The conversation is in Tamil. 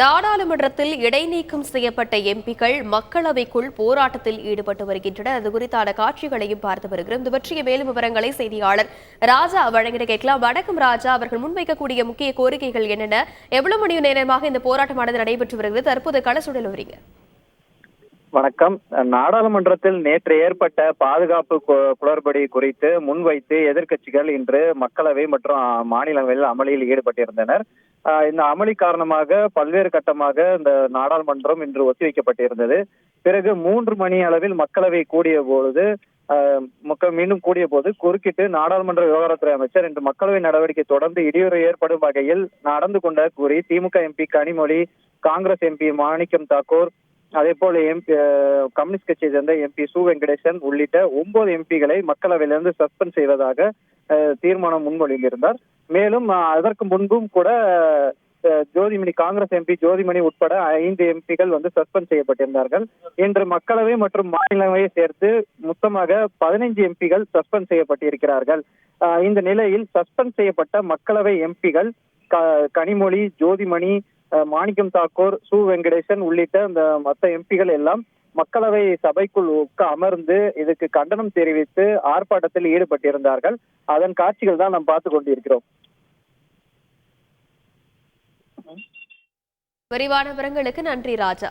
நாடாளுமன்றத்தில் இடைநீக்கம் செய்யப்பட்ட எம்பிக்கள் மக்களவைக்குள் போராட்டத்தில் ஈடுபட்டு வருகின்றனர். அது குறித்தான காட்சிகளையும் பார்த்து வருகிறோம். இது பற்றிய மேலும் விவரங்களை செய்தியாளர் ராஜா வழங்கிட கேட்கலாம். வணக்கம் ராஜா. அவர்கள் முன்வைக்கக்கூடிய முக்கிய கோரிக்கைகள் என்னென்ன? எவ்வளவு மணி நேரமாக இந்த போராட்டமானது நடைபெற்று வருகிறது? தற்போது கள சூழல் வரீங்க வணக்கம். நாடாளுமன்றத்தில் நேற்று ஏற்பட்ட பாதுகாப்பு குளறுபடி குறித்து முன்வைத்து எதிர்க்கட்சிகள் இன்று மக்களவை மற்றும் மாநிலங்களில் அமளியில் ஈடுபட்டிருந்தனர். இந்த அமளி காரணமாக பல்வேறு கட்டமாக இந்த நாடாளுமன்றம் இன்று ஒத்திவைக்கப்பட்டிருந்தது. பிறகு மூன்று மணி அளவில் மக்களவை கூடிய பொழுது ஆஹ் மக்கள் மீண்டும் கூடிய போது குறுக்கிட்டு நாடாளுமன்ற விவகாரத்துறை அமைச்சர் இன்று மக்களவை நடவடிக்கை தொடர்ந்து இடையூறு ஏற்படும் வகையில் நடந்து கொண்ட கூறி DMK MP Kanimozhi Congress MP Manickam Tagore அதே போல எம்பி கம்யூனிஸ்ட் கட்சியை சேர்ந்த எம்பி சு வெங்கடேசன் உள்ளிட்ட ஒன்பது எம்பிகளை மக்களவையிலிருந்து சஸ்பெண்ட் செய்வதாக அஹ், தீர்மானம் இருந்தார். மேலும் அதற்கு முன்பும் கூட ஜோதிமணி காங்கிரஸ் எம்பி ஜோதிமணி உட்பட ஐந்து எம்பிகள் வந்து சஸ்பெண்ட் செய்யப்பட்டிருந்தார்கள். இன்று மக்களவை மற்றும் மாநிலங்களவை சேர்த்து மொத்தமாக பதினைஞ்சு எம்பிகள் சஸ்பெண்ட் செய்யப்பட்டிருக்கிறார்கள். இந்த நிலையில் சஸ்பெண்ட் செய்யப்பட்ட மக்களவை எம்பிகள் க- கனிமொழி ஜோதிமணி மாணிக்கம் தாக்கூர் சு. வெங்கடேசன் உள்ளிட்ட அந்த மற்ற எம்பிகள் எல்லாம் மக்களவை சபைக்குள் உட்க அமர்ந்து இதுக்கு கண்டனம் தெரிவித்து ஆர்ப்பாட்டத்தில் ஈடுபட்டிருந்தார்கள். அதன் காட்சிகள் தான் நாம் பார்த்து கொண்டிருக்கிறோம். விரிவான விவரங்களுக்கு நன்றி ராஜா.